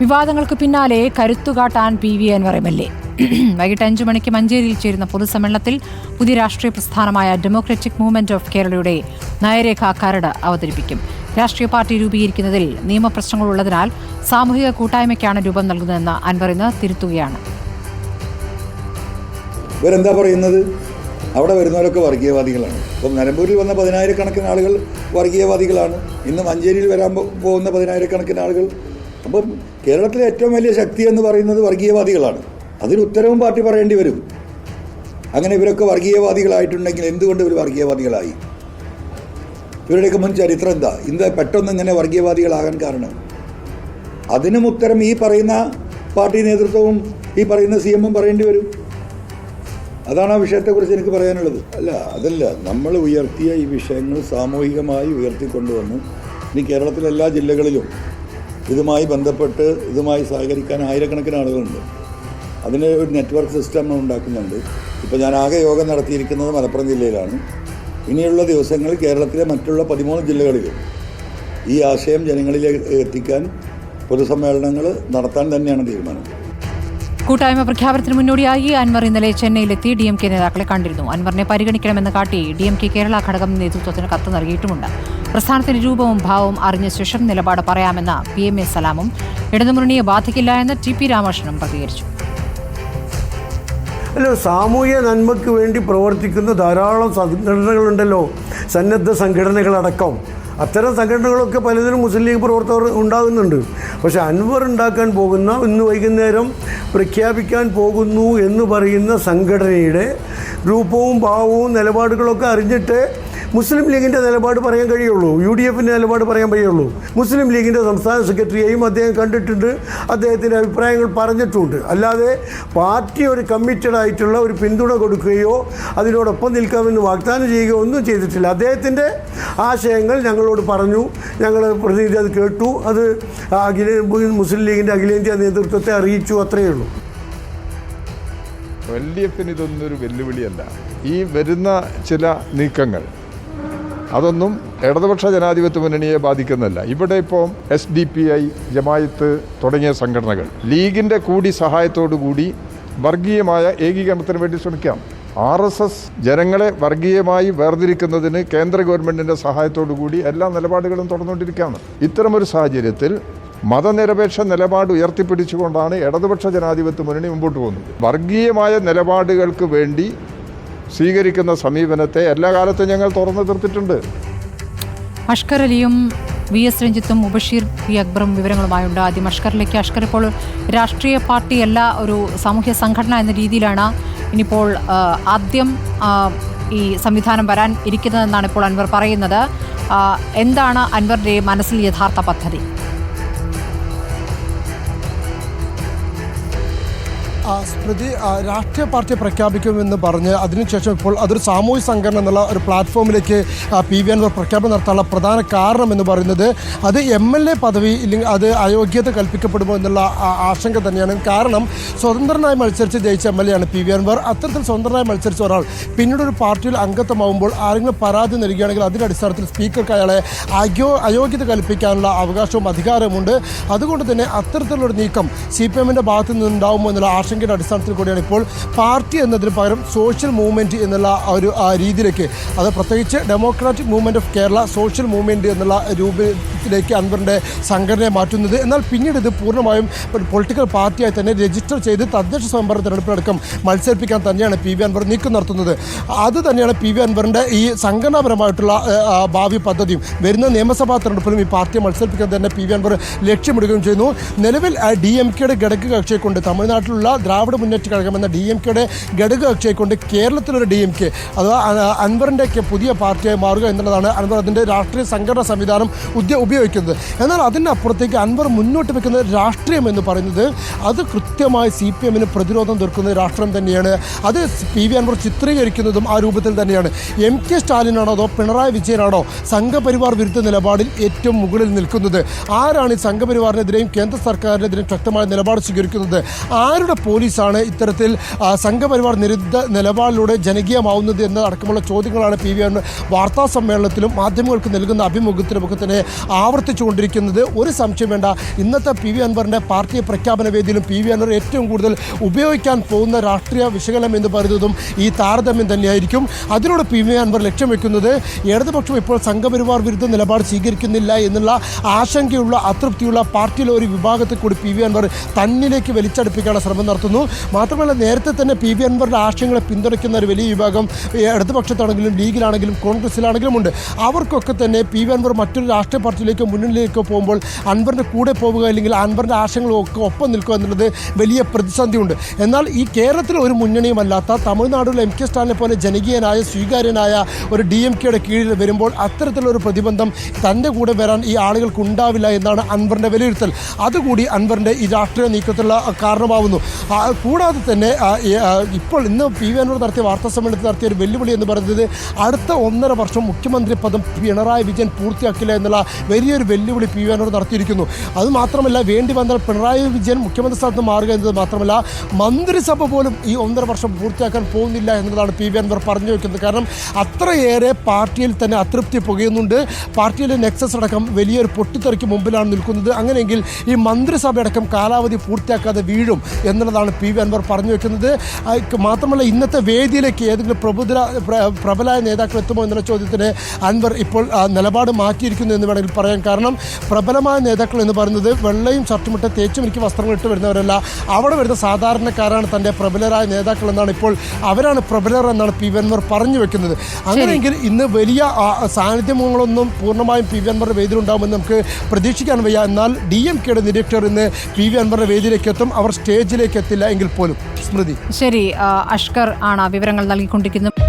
വിവാദങ്ങൾക്ക് പിന്നാലെ കരുത്തുകാട്ടാൻ P V Anvar M L A. വൈകിട്ട് അഞ്ചു മണിക്ക് മഞ്ചേരിയിൽ ചേരുന്ന പൊതുസമ്മേളനത്തിൽ പുതിയ രാഷ്ട്രീയ പ്രസ്ഥാനമായ ഡെമോക്രാറ്റിക് മൂവ്മെന്റ് ഓഫ് കേരളയുടെ നയരേഖ കരട് അവതരിപ്പിക്കും. രാഷ്ട്രീയ പാർട്ടി രൂപീകരിക്കുന്നതിൽ നിയമപ്രശ്നങ്ങൾ നിയമപ്രശ്നങ്ങളുള്ളതിനാൽ സാമൂഹിക കൂട്ടായ്മയ്ക്കാണ് രൂപം നൽകുന്നതെന്ന് അൻവർ ഇന്ന് തിരുത്തുകയാണ്. ഇവരെന്താ പറയുന്നത്? അവിടെ വരുന്നവരൊക്കെ വർഗീയവാദികളാണ്. ഇപ്പം നിലമ്പൂരിൽ വന്ന പതിനായിരക്കണക്കിന് ആളുകൾ വർഗീയവാദികളാണ്. ഇന്ന് മഞ്ചേരിയിൽ വരാൻ പോകുന്ന പതിനായിരക്കണക്കിന് ആളുകൾ അപ്പം കേരളത്തിലെ ഏറ്റവും വലിയ ശക്തി എന്ന് പറയുന്നത് വർഗീയവാദികളാണ്. അതിന് ഉത്തരവും പാർട്ടി പറയേണ്ടി വരും. അങ്ങനെ ഇവരൊക്കെ വർഗീയവാദികളായിട്ടുണ്ടെങ്കിൽ എന്തുകൊണ്ട് ഇവർ വർഗീയവാദികളായി? ഇവരുടെയൊക്കെ മുൻ ചരിത്രം എന്താ? ഇന്ന് പെട്ടെന്ന് ഇങ്ങനെ വർഗീയവാദികളാകാൻ കാരണം? അതിനും ഉത്തരം ഈ പറയുന്ന പാർട്ടി നേതൃത്വവും ഈ പറയുന്ന സി എമ്മും പറയേണ്ടി വരും. അതാണ് ആ വിഷയത്തെക്കുറിച്ച് എനിക്ക് പറയാനുള്ളത്. അല്ല അതല്ല. നമ്മൾ ഉയർത്തിയ ഈ വിഷയങ്ങൾ സാമൂഹികമായി ഉയർത്തിക്കൊണ്ടുവന്ന് ഇനി കേരളത്തിലെ എല്ലാ ജില്ലകളിലും ഇതുമായി ബന്ധപ്പെട്ട് ഇതുമായി സഹകരിക്കാൻ ആയിരക്കണക്കിന് ആളുകളുണ്ട്. അതിന് ഒരു നെറ്റ്വർക്ക് സിസ്റ്റം ഉണ്ടാക്കുന്നുണ്ട്. ഇപ്പോൾ ഞാൻ ആകെ യോഗം നടത്തിയിരിക്കുന്നത് മലപ്പുറം ജില്ലയിലാണ്. ഇനിയുള്ള ദിവസങ്ങളിൽ കേരളത്തിലെ മറ്റുള്ള പതിമൂന്ന് ജില്ലകളിലും ഈ ആശയം ജനങ്ങളിലേക്ക് എത്തിക്കാൻ പൊതുസമ്മേളനങ്ങൾ നടത്താൻ തന്നെയാണ് തീരുമാനം. കൂട്ടായ്മ പ്രഖ്യാപനത്തിന് മുന്നോടിയായി അൻവർ ഇന്നലെ ചെന്നൈയിലെത്തി ഡി എം കെ നേതാക്കളെ കണ്ടിരുന്നു. അൻവറിനെ പരിഗണിക്കണമെന്ന് കാട്ടി ഡി എം കെ കേരള ഘടകം നേതൃത്വത്തിന് കത്ത് നൽകിയിട്ടുമുണ്ട്. പ്രസ്ഥാനത്തിന്റെ രൂപവും ഭാവവും അറിഞ്ഞ ശേഷം നിലപാട് പറയാമെന്ന പി എം എ സലാമും ഇടതുമുന്നണിയെ ബാധിക്കില്ല എന്ന് ടി പി രാമകൃഷ്ണനും പ്രതികരിച്ചു. അല്ല സാമൂഹ്യ നന്മയ്ക്ക് വേണ്ടി പ്രവർത്തിക്കുന്ന ധാരാളം സംഘടനകളുണ്ടല്ലോ സന്നദ്ധ സംഘടനകളടക്കം. അത്തരം സംഘടനകളൊക്കെ പലതിനും മുസ്ലിം ലീഗ് പ്രവർത്തകർ ഉണ്ടാകുന്നുണ്ട്. പക്ഷേ അൻവർ ഉണ്ടാക്കാൻ പോകുന്ന ഇന്ന് വൈകുന്നേരം പ്രഖ്യാപിക്കാൻ പോകുന്നു എന്ന് പറയുന്ന സംഘടനയുടെ രൂപവും ഭാവവും നിലപാടുകളൊക്കെ അറിഞ്ഞിട്ട് മുസ്ലിം ലീഗിന്റെ നിലപാട് പറയാൻ കഴിയുള്ളൂ. യു ഡി എഫിന്റെ നിലപാട് പറയാൻ കഴിയുള്ളൂ. മുസ്ലിം ലീഗിന്റെ സംസ്ഥാന സെക്രട്ടറിയെയും അദ്ദേഹം കണ്ടിട്ടുണ്ട്. അദ്ദേഹത്തിന്റെ അഭിപ്രായങ്ങൾ പറഞ്ഞിട്ടുണ്ട്. അല്ലാതെ പാർട്ടി ഒരു കമ്മിറ്റഡ് ആയിട്ടുള്ള ഒരു പിന്തുണ കൊടുക്കുകയോ അതിനോടൊപ്പം നിൽക്കാമെന്ന് വാഗ്ദാനം ചെയ്യുകയോ ഒന്നും ചെയ്തിട്ടില്ല. അദ്ദേഹത്തിന്റെ ആശയങ്ങൾ ഞങ്ങളോട് പറഞ്ഞു. ഞങ്ങൾ പ്രതിനിധി അത് കേട്ടു. അത് അഖില മുസ്ലിം ലീഗിന്റെ അഖിലേന്ത്യാ നേതൃത്വത്തെ അറിയിച്ചു. അത്രയേ ഉള്ളൂ. എൽ ഡി എഫിന് വെല്ലുവിളിയല്ല. ഈ വരുന്ന ചില നീക്കങ്ങൾ അതൊന്നും ഇടതുപക്ഷ ജനാധിപത്യ മുന്നണിയെ ബാധിക്കുന്നില്ല ഇവിടെ ഇപ്പോൾ S D P I Jamaat തുടങ്ങിയ സംഘടനകൾ ലീഗിന്റെ കൂടി സഹായത്തോടു കൂടി വർഗീയമായ ഏകീകരണത്തിന് വേണ്ടി ശ്രമിക്കാം. ആർ എസ് എസ് ജനങ്ങളെ വർഗീയമായി വേർതിരിക്കുന്നതിന് കേന്ദ്ര ഗവൺമെന്റിന്റെ സഹായത്തോടു കൂടി എല്ലാ നിലപാടുകളും തുടർന്നുകൊണ്ടിരിക്കുകയാണ്. ഇത്തരമൊരു സാഹചര്യത്തിൽ മതനിരപേക്ഷ നിലപാട് ഉയർത്തിപ്പിടിച്ചുകൊണ്ടാണ് ഇടതുപക്ഷ ജനാധിപത്യ മുന്നണി മുമ്പോട്ട് പോകുന്നത്. വർഗീയമായ നിലപാടുകൾക്ക് വേണ്ടി സ്വീകരിക്കുന്ന സമീപനത്തെ എല്ലാ കാലത്തും ഞങ്ങൾ തുറന്നു തീർത്തിട്ടുണ്ട്. അഷ്കർ അലിയും വി എസ് രഞ്ജിത്തും മുബഷീർ പി അക്ബറും വിവരങ്ങളുമായുണ്ട്. ആദ്യം അഷ്കറിലേക്ക്. അഷ്കർ ഇപ്പോൾ രാഷ്ട്രീയ പാർട്ടിയല്ല ഒരു സാമൂഹ്യ സംഘടന എന്ന രീതിയിലാണ് ഇനിയിപ്പോൾ ആദ്യം ഈ സംവിധാനം വരാൻ ഇരിക്കുന്നതെന്നാണ് ഇപ്പോൾ അൻവർ പറയുന്നത്. എന്താണ് അൻവറിന്റെ മനസ്സിൽ യഥാർത്ഥ പദ്ധതി? സ്മൃതി രാഷ്ട്രീയ പാർട്ടി പ്രഖ്യാപിക്കുമെന്ന് പറഞ്ഞ് അതിനുശേഷം ഇപ്പോൾ അതൊരു സാമൂഹ്യ സംഘടന എന്നുള്ള ഒരു പ്ലാറ്റ്ഫോമിലേക്ക് പി. വി. അൻവർ പ്രഖ്യാപനം നടത്താനുള്ള പ്രധാന കാരണം എന്ന് പറയുന്നത് അത് എം എൽ എ പദവി ഇല്ലെങ്കിൽ അത് അയോഗ്യത കൽപ്പിക്കപ്പെടുമോ എന്നുള്ള ആശങ്ക തന്നെയാണ്. കാരണം സ്വതന്ത്രനായി മത്സരിച്ച് ജയിച്ച എം എൽ എ ആണ് പി. വി. അൻവർ. അത്തരത്തിൽ സ്വതന്ത്രനായി മത്സരിച്ച ഒരാൾ പിന്നീട് ഒരു പാർട്ടിയിൽ അംഗത്വമാകുമ്പോൾ ആരെങ്കിലും പരാതി നൽകുകയാണെങ്കിൽ അതിന്റെ അടിസ്ഥാനത്തിൽ സ്പീക്കർക്ക് അയാളെ അയോ അയോഗ്യത കൽപ്പിക്കാനുള്ള അവകാശവും ഉണ്ട് അതുകൊണ്ട് തന്നെ അത്തരത്തിലുള്ളൊരു നീക്കം സി പി എമ്മിന്റെ ഭാഗത്തു നിന്നുണ്ടാവുമോ എന്നുള്ള ആശങ്കയുടെ അടിസ്ഥാനത്തിൽ കൂടിയാണ് ഇപ്പോൾ പാർട്ടി എന്നതിന് പകരം സോഷ്യൽ മൂവ്മെന്റ് എന്നുള്ള ഒരു രീതിയിലേക്ക്. അത് പ്രത്യേകിച്ച് democratic movement of Kerala social movement എന്നുള്ള രൂപത്തിലേക്ക് അൻവറിന്റെ സംഘടനയെ മാറ്റുന്നത്. എന്നാൽ പിന്നീട് ഇത് പൂർണമായും ഒരു പൊളിറ്റിക്കൽ പാർട്ടിയായി തന്നെ രജിസ്റ്റർ ചെയ്ത് തദ്ദേശ സ്വയംഭരണ തെരഞ്ഞെടുപ്പിലടക്കം മത്സരിപ്പിക്കാൻ തന്നെയാണ് പി വി അൻവർ നീക്കം നടത്തുന്നത്. അത് തന്നെയാണ് പി വി അൻവറിന്റെ ഈ സംഘടനാപരമായിട്ടുള്ള ഭാവി പദ്ധതിയും. വരുന്ന നിയമസഭാ തെരഞ്ഞെടുപ്പിലും ഈ പാർട്ടിയെ മത്സരിപ്പിക്കാൻ തന്നെ പി വി അൻവർ ലക്ഷ്യമിടുകയും ചെയ്യുന്നു. നിലവിൽ ഡി എം കെയുടെ ഘടക കക്ഷിയെ കൊണ്ട് തമിഴ്നാട്ടിലുള്ള ദ്രാവിഡ മുന്നേറ്റ കഴകം എന്ന ഡി എം കെയുടെ ഘടക കക്ഷിയെ കൊണ്ട് കേരളത്തിലൊരു ഡി എം കെ അഥവാ അൻവറിന്റെ പുതിയ പാർട്ടിയായി മാറുക എന്നുള്ളതാണ് അൻവർ അതിന്റെ രാഷ്ട്രീയ സംഘടനാ സംവിധാനം ഉദ്യ ഉപയോഗിക്കുന്നത്. എന്നാൽ അതിനപ്പുറത്തേക്ക് അൻവർ മുന്നോട്ട് വെക്കുന്ന രാഷ്ട്രീയം എന്ന് പറയുന്നത് അത് കൃത്യമായി സി പി എമ്മിന് പ്രതിരോധം തീർക്കുന്ന രാഷ്ട്രം തന്നെയാണ്. അത് പി വി അൻവർ ചിത്രീകരിക്കുന്നതും ആ രൂപത്തിൽ തന്നെയാണ്. എം കെ സ്റ്റാലിനാണോ അതോ പിണറായി വിജയനാണോ സംഘപരിവാർ വിരുദ്ധ നിലപാടിൽ ഏറ്റവും മുകളിൽ നിൽക്കുന്നത്? ആരാണ് ഈ സംഘപരിവാറിനെതിരെയും കേന്ദ്ര സർക്കാരിനെതിരെയും ശക്തമായ നിലപാട് സ്വീകരിക്കുന്നത്? ആരുടെ പോലീസാണ് ഇത്തരത്തിൽ സംഘപരിവാർ നിരുദ്ധ നിലപാടിലൂടെ ജനകീയമാവുന്നത് എന്നതടക്കമുള്ള ചോദ്യങ്ങളാണ് പി വി അൻവർ വാർത്താ സമ്മേളനത്തിലും മാധ്യമങ്ങൾക്ക് നൽകുന്ന അഭിമുഖത്തിലുമൊക്കെ തന്നെ ആവർത്തിച്ചു കൊണ്ടിരിക്കുന്നത് ഒരു സംശയം വേണ്ട. ഇന്നത്തെ പി വി അൻവറിന്റെ പാർട്ടി പ്രഖ്യാപന വേദിയിലും പി വി അൻവർ ഏറ്റവും കൂടുതൽ ഉപയോഗിക്കാൻ പോകുന്ന രാഷ്ട്രീയ വിശകലനം എന്ന് പറയുന്നതും ഈ താരതമ്യം തന്നെയായിരിക്കും. അതിനോട് പി വി അൻവർ ലക്ഷ്യം വെക്കുന്നത് ഇടതുപക്ഷം ഇപ്പോൾ സംഘപരിവാർ വിരുദ്ധ നിലപാട് സ്വീകരിക്കുന്നില്ല എന്നുള്ള ആശങ്കയുള്ള അതൃപ്തിയുള്ള പാർട്ടിയിലെ ഒരു വിഭാഗത്തിൽ കൂടി പി വി അൻവർ തന്നിലേക്ക് വലിച്ചടുപ്പിക്കാനുള്ള ശ്രമം നടത്തുന്നു. മാത്രമല്ല നേരത്തെ തന്നെ പി വി അൻവറിന്റെ ആശയങ്ങളെ പിന്തുണയ്ക്കുന്ന ഒരു വലിയ വിഭാഗം ഇടതുപക്ഷത്താണെങ്കിലും ലീഗിലാണെങ്കിലും കോൺഗ്രസിലാണെങ്കിലും ഉണ്ട്. അവർക്കൊക്കെ തന്നെ പി വി അൻവർ മറ്റൊരു രാഷ്ട്രീയ പാർട്ടിയിലേക്കോ മുന്നണിയിലേക്കോ പോകുമ്പോൾ അൻവറിന്റെ കൂടെ പോവുക അല്ലെങ്കിൽ അൻവറിന്റെ ആശയങ്ങളൊക്കെ ഒപ്പം നിൽക്കുക എന്നുള്ളത് വലിയ പ്രതിസന്ധിയുണ്ട്. എന്നാൽ ഈ കേരളത്തിൽ ഒരു മുന്നണിയുമല്ലാത്ത തമിഴ്നാടുള്ള എം കെ സ്റ്റാലിനെ പോലെ ജനകീയനായ സ്വീകാര്യനായ ഒരു ഡി എം കെയുടെ കീഴിൽ വരുമ്പോൾ അത്തരത്തിലൊരു പ്രതിബന്ധം തന്റെ കൂടെ വരാൻ ഈ ആളുകൾക്ക് ഉണ്ടാവില്ല എന്നാണ് അൻവറിന്റെ വിലയിരുത്തൽ. അതുകൂടി അൻവറിന്റെ ഈ രാഷ്ട്രീയ നീക്കത്തിലുള്ള കാരണമാവുന്നു. കൂടാതെ തന്നെ ഇപ്പോൾ ഇന്ന് പി വി അൻവർ നടത്തിയ വാർത്താ സമ്മേളനത്തിൽ നടത്തിയ ഒരു വെല്ലുവിളി എന്ന് പറയുന്നത് അടുത്ത ഒന്നര വർഷം മുഖ്യമന്ത്രി പദം പിണറായി വിജയൻ പൂർത്തിയാക്കില്ല എന്നുള്ള വലിയൊരു വെല്ലുവിളി പി വി അൻവർ നടത്തിയിരിക്കുന്നു. അത് മാത്രമല്ല വേണ്ടി വന്നാൽ പിണറായി വിജയൻ മുഖ്യമന്ത്രി സ്ഥാനത്ത് മാറുക എന്നത് മാത്രമല്ല മന്ത്രിസഭ പോലും ഈ ഒന്നര വർഷം പൂർത്തിയാക്കാൻ പോകുന്നില്ല എന്നതാണ് പി വി അൻവർ പറഞ്ഞു വയ്ക്കുന്നത് കാരണം അത്രയേറെ പാർട്ടിയിൽ തന്നെ അതൃപ്തി പുകയുന്നുണ്ട്. പാർട്ടിയിലെ നെക്സസ് അടക്കം വലിയൊരു പൊട്ടിത്തെറിക്ക് മുമ്പിലാണ് നിൽക്കുന്നത്. അങ്ങനെയെങ്കിൽ ഈ മന്ത്രിസഭയടക്കം കാലാവധി പൂർത്തിയാക്കാതെ വീഴും എന്നുള്ളതാണ് പി വി അൻവർ പറഞ്ഞു വയ്ക്കുന്നത് മാത്രമല്ല ഇന്നത്തെ വേദിയിലേക്ക് ഏതെങ്കിലും പ്രബുദ്ധ പ്രബലായ നേതാക്കൾ എത്തുമോ എന്നുള്ള ചോദ്യത്തിന് അൻവർ ഇപ്പോൾ നിലപാട് മാറ്റിയിരിക്കുന്നു എന്ന് വേണമെങ്കിൽ പറയാൻ കാരണം പ്രബലമായ നേതാക്കൾ എന്ന് പറയുന്നത് വെള്ളയും ഷർട്ടുമിട്ട് തേച്ചും എനിക്ക് വസ്ത്രങ്ങൾ ഇട്ട് വരുന്നവരല്ല. അവിടെ വരുന്ന സാധാരണക്കാരാണ് തന്റെ പ്രബലരായ നേതാക്കൾ എന്നാണ് ഇപ്പോൾ അവരാണ് പ്രബലർ എന്നാണ് പി വി അൻവർ പറഞ്ഞു വെക്കുന്നത്. അങ്ങനെയെങ്കിൽ ഇന്ന് വലിയ സാന്നിധ്യങ്ങളൊന്നും പൂർണമായും പി വി അൻവറുടെ വേദിയിലുണ്ടാകുമെന്ന് നമുക്ക് പ്രതീക്ഷിക്കാൻ വയ്യ. എന്നാൽ ഡി എം കെയുടെ നിരീക്ഷകർ ഇന്ന് പി വി അൻവറുടെ വേദിയിലേക്ക് എത്തും അവർ സ്റ്റേജിലേക്ക് എത്തില്ല എങ്കിൽ പോലും. സ്മൃതി. ശരി അഷ്കർ ആണ് വിവരങ്ങൾ നൽകിക്കൊണ്ടിരിക്കുന്നത്.